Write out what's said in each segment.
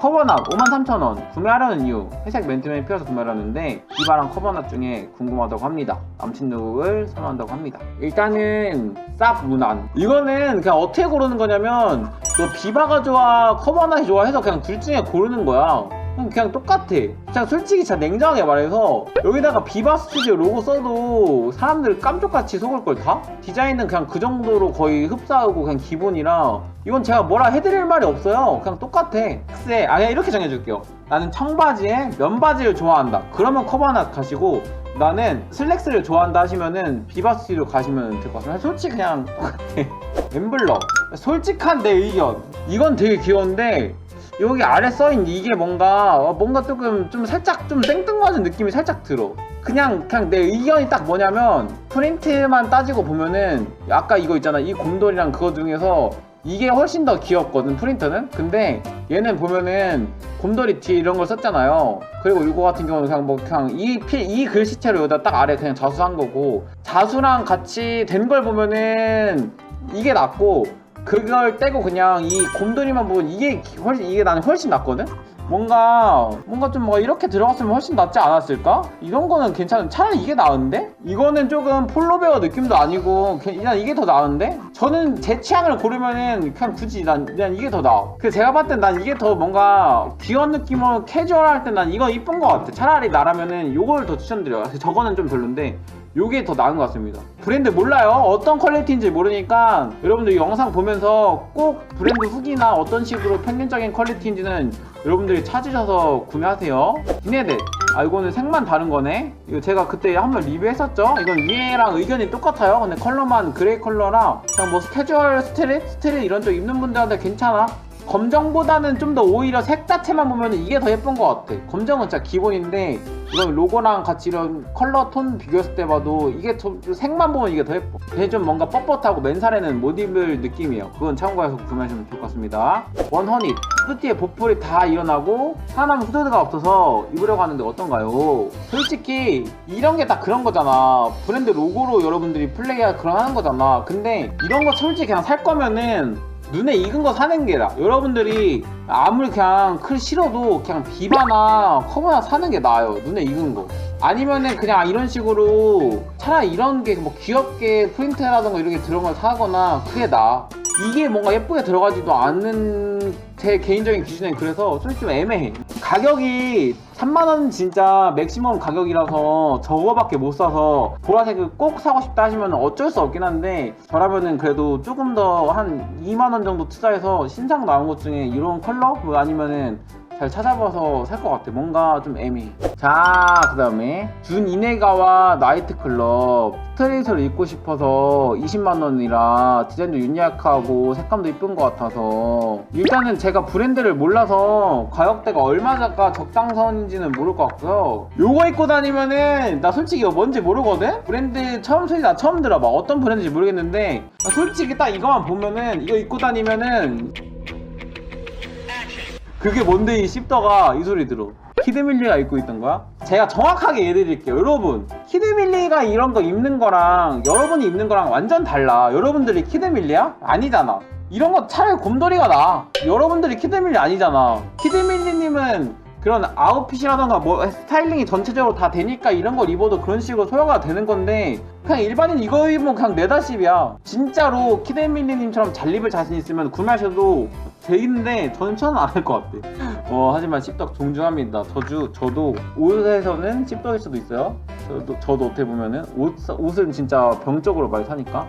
커버넛 53,000원 구매하려는 이유 회색 맨투맨이 필요해서 구매하려는데 비바랑 커버넛 중에 궁금하다고 합니다. 남친 룩을 선호한다고 합니다. 일단은 쌉 무난. 이거는 그냥 어떻게 고르는 거냐면 너 비바가 좋아 커버넛이 좋아 해서 그냥 둘 중에 고르는 거야 그냥, 똑같아. 그냥 솔직히 진짜 냉정하게 말해서 여기다가 비바 스튜디오 로고 써도 사람들 깜짝같이 속을 걸 다? 디자인은 그냥 그 정도로 거의 흡사하고 그냥 기본이라 이건 제가 뭐라 해드릴 말이 없어요. 그냥 똑같아. 세 아, 그냥 이렇게 정해줄게요. 나는 청바지에 면바지를 좋아한다. 그러면 커버넛 가시고 나는 슬랙스를 좋아한다 하시면은 비바 스튜디오 가시면 될 것 같습니다 솔직히 그냥 똑같아. 엠블러 솔직한 내 의견. 이건 되게 귀여운데 여기 아래 써있는 이게 뭔가 어, 뭔가 조금 좀 살짝 좀 생뚱맞은 느낌이 살짝 들어. 그냥 그냥 내 의견이 딱 뭐냐면 프린트만 따지고 보면은 아까 이거 있잖아 이 곰돌이랑 그거 중에서 이게 훨씬 더 귀엽거든 프린터는? 근데 얘는 보면은 곰돌이 뒤에 이런 걸 썼잖아요. 그리고 이거 같은 경우는 그냥 뭐 그냥 이, 피, 이 글씨체로 여기다 딱 아래 그냥 자수한 거고 자수랑 같이 된 걸 보면은 이게 낫고 그걸 떼고 그냥 이 곰돌이만 보면 이게 훨씬 이게 나는 훨씬 낫거든 뭔가 뭔가 좀 뭐 이렇게 들어갔으면 훨씬 낫지 않았을까? 이런 거는 괜찮은 차라리 이게 나은데? 이거는 조금 폴로베어 느낌도 아니고 그냥 이게 더 나은데? 저는 제 취향을 고르면은 그냥 굳이 난 그냥 이게 더 나아. 그 제가 봤을 땐 난 이게 더 뭔가 귀여운 느낌으로 캐주얼할 땐 난 이거 이쁜 것 같아. 차라리 나라면은 요걸 더 추천드려요. 저거는 좀 별론데 요게 더 나은 것 같습니다. 브랜드 몰라요. 어떤 퀄리티인지 모르니까 여러분들 이 영상 보면서 꼭 브랜드 후기나 어떤 식으로 평균적인 퀄리티인지는 여러분들이 찾으셔서 구매하세요. 기네데. 아 이거는 색만 다른 거네. 이거 제가 그때 한번 리뷰했었죠. 이건 위에랑 의견이 똑같아요. 근데 컬러만 그레이 컬러랑 그냥 뭐 캐주얼 스트릿 스트릿 이런 쪽 입는 분들한테 괜찮아. 검정보다는 좀 더 오히려 색 자체만 보면 이게 더 예쁜 것 같아. 검정은 진짜 기본인데 이런 로고랑 같이 이런 컬러 톤 비교했을 때 봐도 이게 좀 색만 보면 이게 더 예뻐. 되게 좀 뭔가 뻣뻣하고 맨살에는 못 입을 느낌이에요. 그건 참고해서 구매하시면 좋을 것 같습니다. 원허닛 후드티에 보풀이 다 일어나고 하나는 후드가 없어서 입으려고 하는데 어떤가요? 솔직히 이런 게딱 그런 거잖아. 브랜드 로고로 여러분들이 플레이하 그런 하는 거잖아. 근데 이런 거 솔직히 그냥 살 거면은 눈에 익은 거 사는 게 나아. 여러분들이 아무리 그냥 클 싫어도 그냥 비바나 커버나 사는 게 나아요. 눈에 익은 거. 아니면은 그냥 이런 식으로 차라리 이런 게 뭐 귀엽게 프린트라던가 이렇게 들어간 걸 사거나 그게 나아. 이게 뭔가 예쁘게 들어가지도 않는 제 개인적인 기준엔 그래서 솔직히 좀 애매해. 가격이 3만원 진짜 맥시멈 가격이라서 저거밖에 못 사서 보라색을 꼭 사고 싶다 하시면 어쩔 수 없긴 한데 저라면은 그래도 조금 더 한 2만원 정도 투자해서 신상 나온 것 중에 이런 컬러? 뭐 아니면은 잘 찾아봐서 살 것 같아. 뭔가 좀 애매해. 자, 그 다음에 준 이네가와 나이트클럽 스트레이트를 입고 싶어서 20만원이라 디자인도 유니크하고 색감도 이쁜 것 같아서 일단은 제가 브랜드를 몰라서 가격대가 얼마가 적당선인지는 모를 것 같고요. 요거 입고 다니면은 나 솔직히 이거 뭔지 모르거든? 브랜드 처음 소리 나 처음 들어봐. 어떤 브랜드인지 모르겠는데 나 솔직히 딱 이거만 보면은 이거 입고 다니면은 그게 뭔데 이 씹더가 이 소리 들어. 키드밀리가 입고 있던 거야? 제가 정확하게 예를 드릴게요. 여러분, 키드밀리가 이런 거 입는 거랑 여러분이 입는 거랑 완전 달라. 여러분들이 키드밀리야? 아니잖아. 이런 거 차라리 곰돌이가 나. 여러분들이 키드밀리 아니잖아. 키드밀리님은 그런 아웃핏이라던가 뭐 스타일링이 전체적으로 다 되니까 이런 걸 입어도 그런 식으로 소화가 되는 건데 그냥 일반인 이거 입으면 그냥 네다십이야 진짜로 키데밀리님처럼 잘 입을 자신 있으면 구매하셔도 되는데 저는 추천은 안할 것 같아. 어 하지만 씹덕 존중합니다. 저주 저도 옷에서는 씹덕일 수도 있어요. 저도, 저도 어떻게 보면은 옷, 옷은 진짜 병적으로 많이 사니까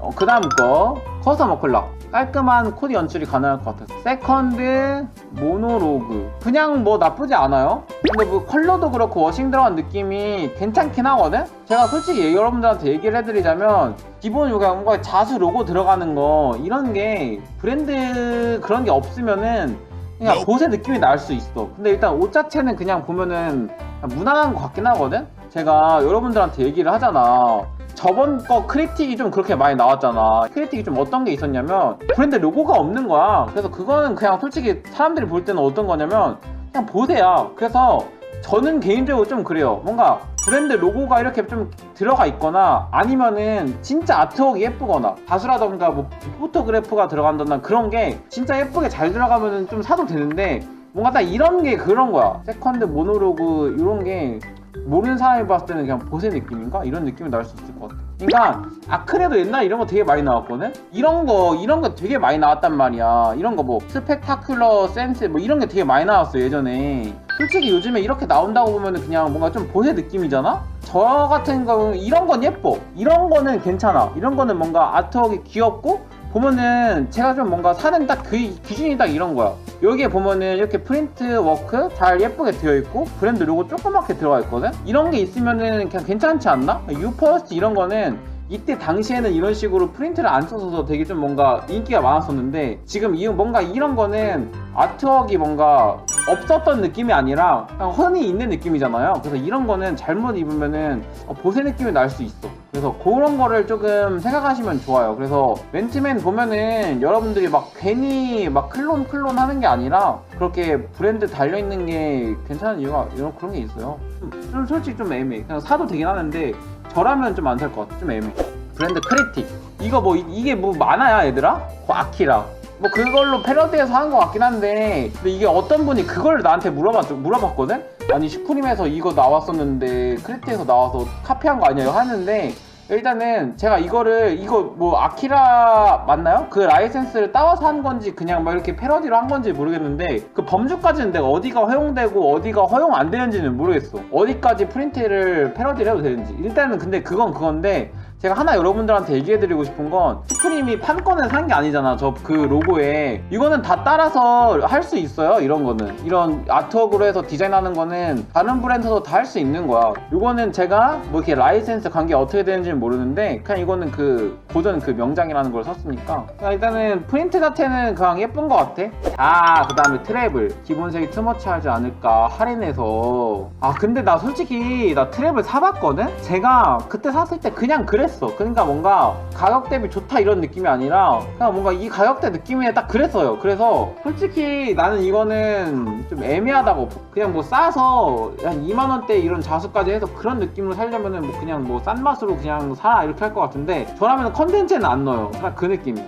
어, 그 다음 거 커스텀 어클락 깔끔한 코디 연출이 가능할 것 같아요 세컨드 모노로그. 그냥 뭐 나쁘지 않아요. 근데 뭐 컬러도 그렇고 워싱 들어간 느낌이 괜찮긴 하거든? 제가 솔직히 여러분들한테 얘기를 해드리자면 기본 요가 뭔가 자수 로고 들어가는 거 이런 게 브랜드 그런 게 없으면은 그냥 보세 느낌이 날 수 있어. 근데 일단 옷 자체는 그냥 보면은 무난한 것 같긴 하거든? 제가 여러분들한테 얘기를 하잖아 저번 거 크리틱이 좀 그렇게 많이 나왔잖아. 크리틱이 좀 어떤 게 있었냐면 브랜드 로고가 없는 거야. 그래서 그거는 그냥 솔직히 사람들이 볼 때는 어떤 거냐면 그냥 보세요. 그래서 저는 개인적으로 좀 그래요. 뭔가 브랜드 로고가 이렇게 좀 들어가 있거나 아니면은 진짜 아트웍이 예쁘거나 가수라던가 뭐 포토그래프가 들어간다거나 그런 게 진짜 예쁘게 잘 들어가면은 좀 사도 되는데 뭔가 딱 이런 게 그런 거야 세컨드 모노로그 이런 게 모르는 사람이 봤을 때는 그냥 보세 느낌인가? 이런 느낌이 날 수 있을 것 같아 그러니까 아크레도 옛날에 이런 거 되게 많이 나왔거든? 이런 거 이런 거 되게 많이 나왔단 말이야 이런 거 뭐 스펙타클러 센스 뭐 이런 게 되게 많이 나왔어 예전에 솔직히 요즘에 이렇게 나온다고 보면은 그냥 뭔가 좀 보세 느낌이잖아? 저 같은 경우는 이런 건 예뻐 이런 거는 괜찮아 이런 거는 뭔가 아트웍이 귀엽고 보면은 제가 좀 뭔가 사는 딱 그 기준이 딱 이런 거야 여기에 보면은 이렇게 프린트 워크 잘 예쁘게 되어 있고 브랜드 로고 조그맣게 들어가 있거든 이런 게 있으면은 그냥 괜찮지 않나? 유퍼스트 이런 거는 이때 당시에는 이런 식으로 프린트를 안 써서 되게 좀 뭔가 인기가 많았었는데 지금 이 뭔가 이런 거는 아트웍이 뭔가 없었던 느낌이 아니라 그냥 흔히 있는 느낌이잖아요. 그래서 이런 거는 잘못 입으면은 어, 보세 느낌이 날 수 있어. 그래서 그런 거를 조금 생각하시면 좋아요. 그래서 맨투맨 보면은 여러분들이 막 괜히 막 클론 클론 하는 게 아니라 그렇게 브랜드 달려 있는 게 괜찮은 이유가 이런 그런 게 있어요. 좀, 좀 솔직히 좀 애매해. 그냥 사도 되긴 하는데 저라면 좀 안 살 것 같아. 좀 애매해. 브랜드 크리틱. 이거 뭐 이- 이게 뭐 많아야 얘들아? 뭐 아키라. 뭐 그걸로 패러디해서 한 것 같긴 한데 근데 이게 어떤 분이 그걸 나한테 물어봤, 물어봤거든? 아니 슈프림에서 이거 나왔었는데 크리틱에서 나와서 카피한 거 아니에요? 하는데 일단은 제가 이거를 이거 뭐 아키라 맞나요? 그 라이센스를 따와서 한 건지 그냥 막 이렇게 패러디로 한 건지 모르겠는데 그 범주까지는 내가 어디가 허용되고 어디가 허용 안 되는지는 모르겠어 어디까지 프린트를 패러디를 해도 되는지 일단은 근데 그건 그건데 제가 하나 여러분들한테 얘기해드리고 싶은 건 슈프림이 판권을 산게 아니잖아 저 그 로고에. 이거는 다 따라서 할 수 있어요 이런 거는. 이런 아트웍으로 해서 디자인하는 거는 다른 브랜드도 다 할 수 있는 거야. 이거는 제가 뭐 이렇게 라이센스 관계 어떻게 되는지는 모르는데 그냥 이거는 그 고전 그 명장이라는 걸 썼으니까. 그냥 일단은 프린트 자체는 그냥 예쁜 것 같아. 자그 다음에 트래블. 기본색이 투머치 하지 않을까 할인해서. 아 근데 나 솔직히 나 트래블 사봤거든? 제가 그때 샀을 때 그냥 그랬어 그러니까 뭔가 가격 대비 좋다 이런 느낌이 아니라 그냥 뭔가 이 가격대 느낌에 딱 그랬어요. 그래서 솔직히 나는 이거는 좀 애매하다고 그냥 뭐 싸서 한 2만 원대 이런 자수까지 해서 그런 느낌으로 살려면은 뭐 그냥 뭐 싼 맛으로 그냥 사라 이렇게 할 것 같은데 저라면 컨텐츠는 안 넣어요. 그냥 그 느낌이야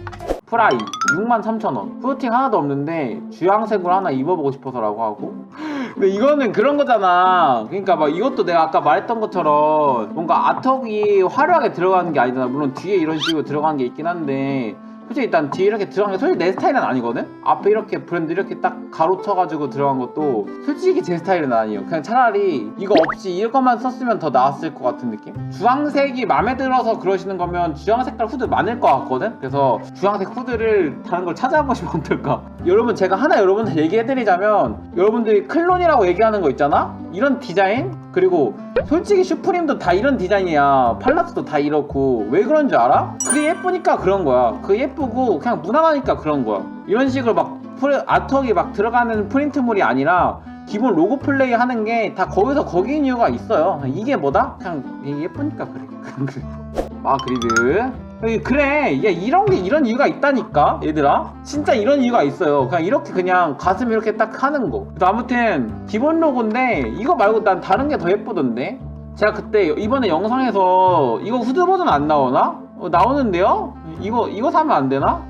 프라이 63,000원. 후드팅 하나도 없는데 주황색으로 하나 입어보고 싶어서라고 하고 근데 이거는 그런 거잖아. 그러니까 막 이것도 내가 아까 말했던 것처럼 뭔가 아턱이 화려하게 들어가는 게 아니잖아. 물론 뒤에 이런 식으로 들어간 게 있긴 한데 솔직히 일단 뒤에 이렇게 들어간 게 솔직히 내 스타일은 아니거든? 앞에 이렇게 브랜드 이렇게 딱 가로쳐가지고 들어간 것도 솔직히 제 스타일은 아니에요 그냥 차라리 이거 없이 이것만 썼으면 더 나았을 것 같은 느낌? 주황색이 마음에 들어서 그러시는 거면 주황 색깔 후드 많을 것 같거든? 그래서 주황색 후드를 다른 걸 찾아보시면 어떨까? 여러분 제가 하나 여러분들 얘기해드리자면 여러분들이 클론이라고 얘기하는 거 있잖아? 이런 디자인? 그리고 솔직히 슈프림도 다 이런 디자인이야 팔라스도 다 이렇고 왜 그런 줄 알아? 그게 예쁘니까 그런 거야 그게 예쁘고 그냥 무난하니까 그런 거야. 이런 식으로 막 아트웍이 막 들어가는 프린트물이 아니라 기본 로고 플레이 하는 게 다 거기서 거기인 이유가 있어요. 이게 뭐다? 그냥 예쁘니까 그래. 아 그리드. 그래. 야 이런 게 이런 이유가 있다니까 얘들아. 진짜 이런 이유가 있어요. 그냥 이렇게 그냥 가슴 이렇게 딱 하는 거. 아무튼 기본 로고인데 이거 말고 난 다른 게 더 예쁘던데. 제가 그때 이번에 영상에서 이거 후드 버전 안 나오나? 어, 나오는데요? 이거 이거 사면 안 되나?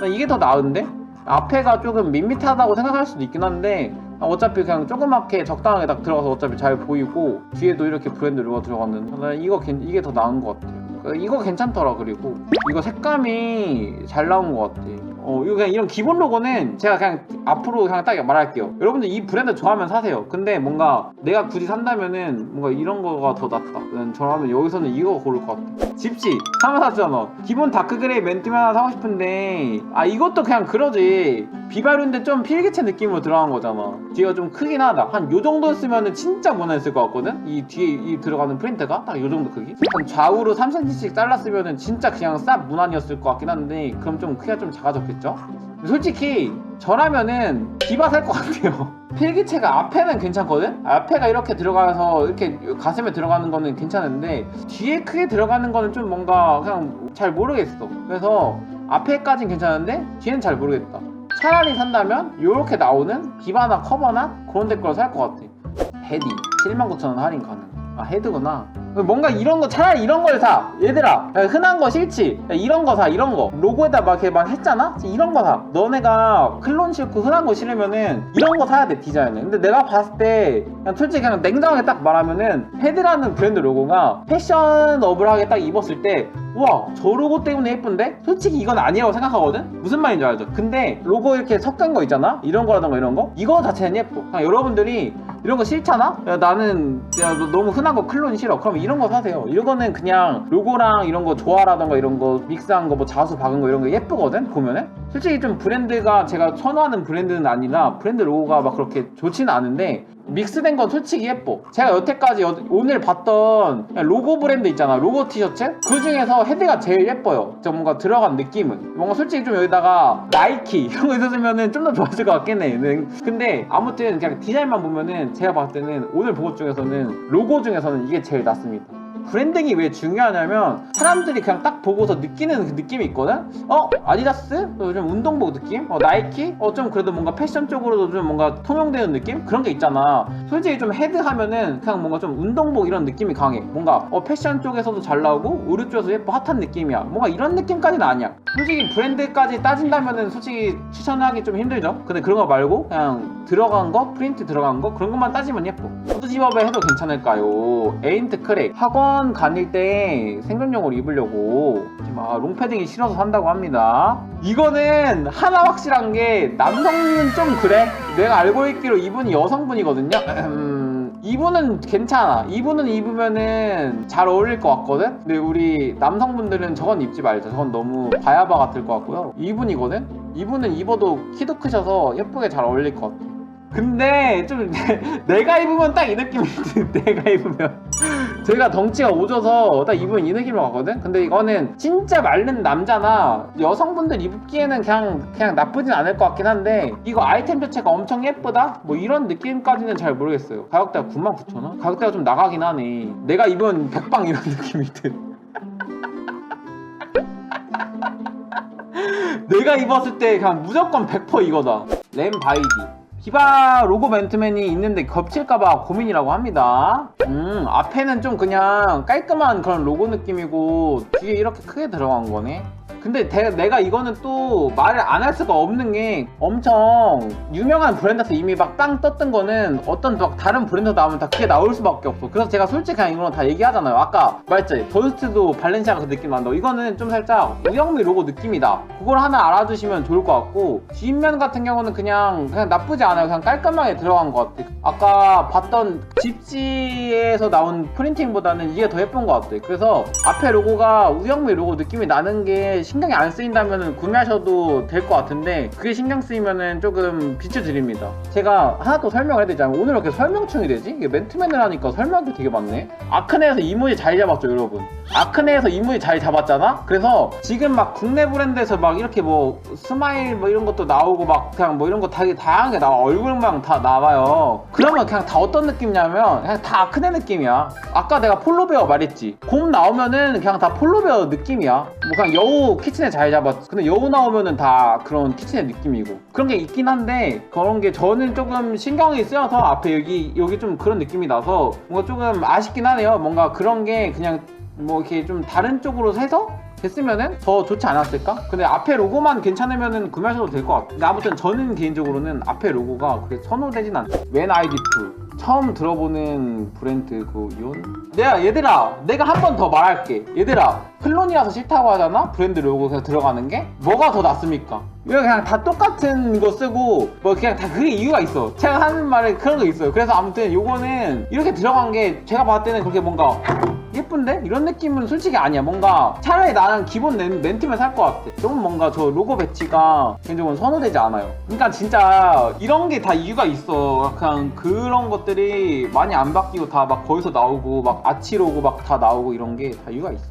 난 이게 더 나은데? 앞에가 조금 밋밋하다고 생각할 수도 있긴 한데 아, 어차피 그냥 조그맣게 적당하게 딱 들어가서 어차피 잘 보이고 뒤에도 이렇게 브랜드 로고 들어갔는데 난 이거 괜- 이게 더 나은 것 같아요 그, 이거 괜찮더라 그리고 이거 색감이 잘 나온 것 같아 어 이거 그냥 이런 기본 로고는 제가 그냥 앞으로 그냥 딱 말할게요. 여러분들 이 브랜드 좋아하면 사세요. 근데 뭔가 내가 굳이 산다면은 뭔가 이런 거가 더 낫다. 난 저라면 여기서는 이거 고를 것 같아 집시 34,000원. 기본 다크그레이 맨투맨 하나 사고 싶은데 아 이것도 그냥 그러지. 비바류인데 좀 필기체 느낌으로 들어간 거잖아. 뒤가 좀 크긴 하다. 한 요 정도 쓰면은 진짜 무난했을 것 같거든? 이 뒤에 이 들어가는 프린트가? 딱 요 정도 크기? 한 좌우로 3cm씩 잘랐으면은 진짜 그냥 싹 무난이었을 것 같긴 한데 그럼 좀 크기가 좀 작아졌겠 죠? 솔직히 저라면은 디바 살 것 같아요. 필기체가 앞에는 괜찮거든? 앞에가 이렇게 들어가서 이렇게 가슴에 들어가는 거는 괜찮은데 뒤에 크게 들어가는 거는 좀 뭔가 그냥 잘 모르겠어. 그래서 앞에까진 괜찮은데 뒤엔 잘 모르겠다. 차라리 산다면 이렇게 나오는 비바나 커버나 그런 데걸 살 것 같아. 헤디. 79,000원 할인 가능. 아 헤드구나 뭔가 이런 거 차라리 이런 걸 사. 얘들아 야, 흔한 거 싫지? 야, 이런 거 사. 이런 거 로고에다 막 이렇게 막 했잖아. 이런 거 사. 너네가 클론 싫고 흔한 거 싫으면은 이런 거 사야 돼 디자인은. 근데 내가 봤을 때 그냥 솔직히 그냥 냉정하게 딱 말하면은 헤드라는 브랜드 로고가 패셔너블하게 딱 입었을 때 우와 저 로고 때문에 예쁜데? 솔직히 이건 아니라고 생각하거든? 무슨 말인지 알죠? 근데 로고 이렇게 섞은 거 있잖아? 이런 거라던가 이런 거? 이거 자체는 예뻐 그냥 여러분들이 이런 거 싫잖아? 야 나는 야, 너 너무 흔한 거 클론 싫어 그럼 이런 거 사세요 이거는 그냥 로고랑 이런 거 조화라던가 이런 거 믹스한 거 뭐 자수 박은 거 이런 거 예쁘거든? 보면은? 솔직히 좀 브랜드가 제가 선호하는 브랜드는 아니라 브랜드 로고가 막 그렇게 좋지는 않은데 믹스된 건 솔직히 예뻐. 제가 여태까지 여- 오늘 봤던 로고 브랜드 있잖아. 로고 티셔츠? 그 중에서 헤드가 제일 예뻐요. 저 뭔가 들어간 느낌은. 뭔가 솔직히 좀 여기다가 나이키 이런 거 있었으면은 좀더 좋았을 것 같긴 해. 네. 근데 아무튼 그냥 디자인만 보면은 제가 봤을 때는 오늘 본 것 중에서는 로고 중에서는 이게 제일 낫습니다. 브랜딩이 왜 중요하냐면 사람들이 그냥 딱 보고서 느끼는 그 느낌이 있거든? 어? 아디다스? 어, 좀 운동복 느낌? 어, 나이키? 어, 좀 그래도 뭔가 패션 쪽으로도 좀 뭔가 통용되는 느낌? 그런 게 있잖아. 솔직히 좀 헤드 하면은 그냥 뭔가 좀 운동복 이런 느낌이 강해. 뭔가 어, 패션 쪽에서도 잘 나오고 의류 쪽에서 예뻐 핫한 느낌이야. 뭔가 이런 느낌까지는 아니야. 솔직히 브랜드까지 따진다면은 솔직히 추천하기 좀 힘들죠? 근데 그런 거 말고 그냥 들어간 거, 프린트 들어간 거 그런 것만 따지면 예뻐. 후드집업에 해도 괜찮을까요? 에인트 크랙 학원 다닐 때 생존용으로 입으려고 막 롱패딩이 싫어서 산다고 합니다. 이거는 하나 확실한 게 남성은 좀 그래. 내가 알고 있기로 이분이 여성분이거든요. 음, 이분은 괜찮아. 이분은 입으면은 잘 어울릴 것 같거든. 근데 우리 남성분들은 저건 입지 말자. 저건 너무 바야바 같을 것 같고요. 이분이거든. 이분은 입어도 키도 크셔서 예쁘게 잘 어울릴 것 같아. 근데 좀 내가 입으면 딱 이 느낌이 드 내가 입으면. 제가 덩치가 오져서 딱 입으면 이 느낌으로 가거든? 근데 이거는 진짜 마른 남자나 여성분들 입기에는 그냥 그냥 나쁘진 않을 것 같긴 한데 이거 아이템 자체가 엄청 예쁘다? 뭐 이런 느낌까지는 잘 모르겠어요. 가격대가 99,000원? 가격대가 좀 나가긴 하네. 내가 입은 백방 이런 느낌이 드 내가 입었을 때 그냥 무조건 100% 이거다. 램 바이디 기바 로고 맨투맨이 있는데 겹칠까봐 고민이라고 합니다. 음, 앞에는 좀 그냥 깔끔한 그런 로고 느낌이고 뒤에 이렇게 크게 들어간 거네. 근데 대- 내가 이거는 또 말을 안 할 수가 없는 게 엄청 유명한 브랜드에서 이미 막빵 떴던 거는 어떤 막 다른 브랜드 나오면 다 그게 나올 수밖에 없어. 그래서 제가 솔직히 이거는 다 얘기하잖아요. 아까 말했지. 더스트도 발렌시아가 그 느낌 난다. 이거는 좀 살짝 우영미 로고 느낌이다. 그걸 하나 알아두시면 좋을 것 같고 뒷면 같은 경우는 그냥 그냥 나쁘지 않 아요. 그냥 깔끔하게 들어간 것 같아. 아까 봤던 집지에서 나온 프린팅보다는 이게 더 예쁜 것 같아. 그래서 앞에 로고가 우영미 로고 느낌이 나는 게 신경이 안 쓰인다면 구매하셔도 될 것 같은데 그게 신경 쓰이면은 조금 비춰드립니다. 제가 하나 또 설명을 해야 되잖아요. 오늘 왜 이렇게 설명충이 되지? 이게 맨투맨을 하니까 설명이 되게 많네. 아크네에서 이무지 자리 잡았죠, 여러분. 아크네에서 이무지 자리 잡았잖아? 그래서 지금 막 국내 브랜드에서 막 이렇게 뭐 스마일 뭐 이런 것도 나오고 막 그냥 뭐 이런 거 되게 다양하게 나와. 얼굴만 다 나와요. 그러면 그냥 다 어떤 느낌이냐면 그냥 다 아크네 느낌이야. 아까 내가 폴로베어 말했지. 곰 나오면은 그냥 다 폴로베어 느낌이야. 뭐 그냥 여우 키친에 잘 잡았어. 근데 여우 나오면은 다 그런 키친의 느낌이고. 그런 게 있긴 한데 그런 게 저는 조금 신경이 쓰여서 앞에 여기 여기 좀 그런 느낌이 나서 뭔가 조금 아쉽긴 하네요. 뭔가 그런 게 그냥 뭐 이렇게 좀 다른 쪽으로 해서 됐으면은 더 좋지 않았을까? 근데 앞에 로고만 괜찮으면은 구매하셔도 될 것 같아요. 근데 아무튼 저는 개인적으로는 앞에 로고가 그렇게 선호되진 않아요. 웬 아이디2 처음 들어보는 브랜드 그 이온? 내가 얘들아 내가 한 번 더 말할게 얘들아 클론이라서 싫다고 하잖아 브랜드 로고 그냥 들어가는 게 뭐가 더 낫습니까? 이거 그냥 다 똑같은 거 쓰고 뭐 그냥 다 그게 이유가 있어 제가 하는 말에 그런 거 있어요 그래서 아무튼 요거는 이렇게 들어간 게 제가 봤을 때는 그렇게 뭔가 예쁜데? 이런 느낌은 솔직히 아니야. 뭔가 차라리 나는 기본 렌, 렌트면 살 것 같아. 조금 뭔가 저 로고 배치가 개인적으로 선호되지 않아요. 그러니까 진짜 이런 게 다 이유가 있어. 그냥 그런 것들이 많이 안 바뀌고 다 막 거기서 나오고 막 아치 로고 막 다 나오고 이런 게 다 이유가 있어.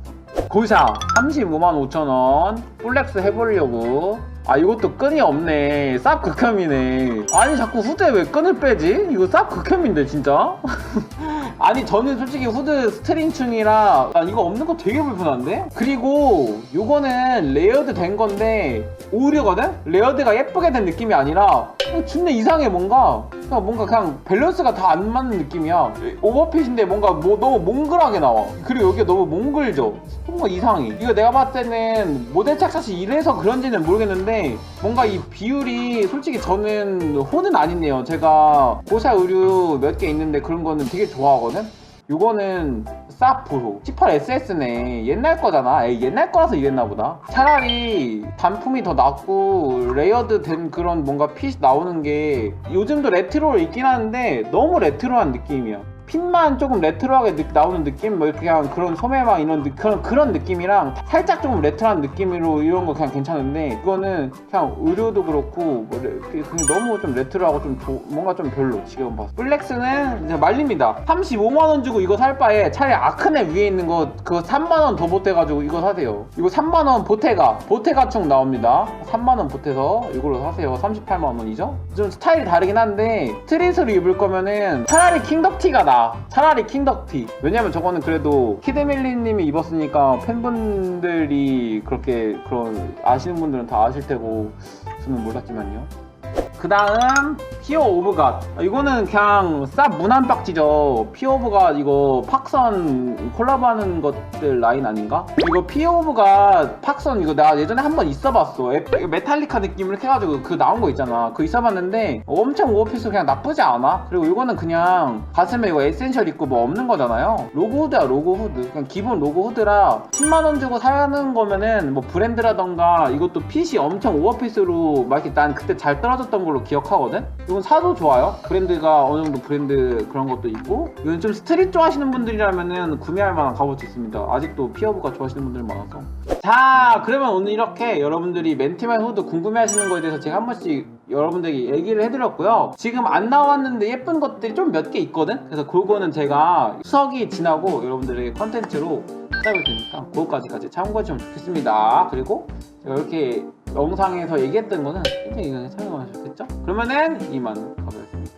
고샤 35만 5천 원 플렉스 해보려고 아 이것도 끈이 없네 쌉 극혐이네 아니 자꾸 후드에 왜 끈을 빼지? 이거 쌉 극혐인데 진짜 아니 저는 솔직히 후드 스트링충이라 난 이거 없는 거 되게 불편한데? 그리고 요거는 레이어드 된 건데 오류거든? 레이어드가 예쁘게 된 느낌이 아니라 준내 이상해 뭔가 그냥 뭔가 그냥 밸런스가 다 안 맞는 느낌이야. 오버핏인데 뭔가 뭐 너무 몽글하게 나와. 그리고 여기가 너무 몽글져 뭔가 이상해. 이거 내가 봤을 때는 모델 착샷이 이래서 그런지는 모르겠는데 뭔가 이 비율이 솔직히 저는 혼은 아니네요. 제가 고사 의류 몇 개 있는데 그런 거는 되게 좋아하거든 요거는 쌉 프로 18SS네. 옛날 거잖아. 에이, 옛날 거라서 이랬나 보다. 차라리 단품이 더 낫고 레이어드 된 그런 뭔가 핏이 나오는 게 요즘도 레트로 있긴 하는데 너무 레트로한 느낌이야 핀만 조금 레트로하게 느- 나오는 느낌? 뭐 그냥 그런 소매막 이런 느- 그런, 그런 느낌이랑 살짝 조금 레트로한 느낌으로 이런 거 그냥 괜찮은데 이거는 그냥 의료도 그렇고 뭐 레- 그- 그게 너무 좀 레트로하고 좀 조- 뭔가 좀 별로 지금 봐서 플렉스는 이제 말립니다. 35만 원 주고 이거 살 바에 차라리 아크네 위에 있는 거 그거 3만 원 더 보태가지고 이거 사세요. 이거 3만 원 보태가 보태가충 나옵니다. 3만 원 보태서 이걸로 사세요. 38만 원이죠? 좀 스타일이 다르긴 한데 스트릿으로 입을 거면은 차라리 킹덕티가 나 차라리 킹덕티. 왜냐면 저거는 그래도 키드밀리님이 입었으니까 팬분들이 그렇게 그런 아시는 분들은 다 아실 테고 저는 몰랐지만요 그 다음 피어 오브 갓 이거는 그냥 쌉 무난 박지죠. 피어 오브 갓 이거 팍선 콜라보하는 것들 라인 아닌가? 이거 피어 오브 갓 팍선 이거 내가 예전에 한 번 있어봤어. 메탈리카 느낌 이렇게 해가지고 그 나온 거 있잖아. 그거 있어봤는데 엄청 오버핏으로 그냥 나쁘지 않아? 그리고 이거는 그냥 가슴에 이거 에센셜 있고 뭐 없는 거잖아요. 로고 후드야 로고 후드. 그냥 기본 로고 후드라 10만원 주고 사는 거면은 뭐 브랜드라던가 이것도 핏이 엄청 오버핏으로 막 이렇게 난 그때 잘 떨어졌던 걸로 기억하거든? 이건 사도 좋아요. 브랜드가 어느 정도 브랜드 그런 것도 있고 이건 좀 스트릿 좋아하시는 분들이라면은 구매할 만한 값어치 있습니다. 아직도 피어브가 좋아하시는 분들 많아서. 자 그러면 오늘 이렇게 여러분들이 맨티맨 후드 궁금해하시는 거에 대해서 제가 한 번씩 여러분들에게 얘기를 해드렸고요. 지금 안 나왔는데 예쁜 것들이 좀 몇 개 있거든? 그래서 그거는 제가 수석이 지나고 여러분들에게 컨텐츠로 찾아볼 테니까 그거까지까지 참고하시면 좋겠습니다. 그리고 제가 이렇게 영상에서 얘기했던 거는 굉장히 참고하면 좋겠죠? 그러면은 이만 가보겠습니다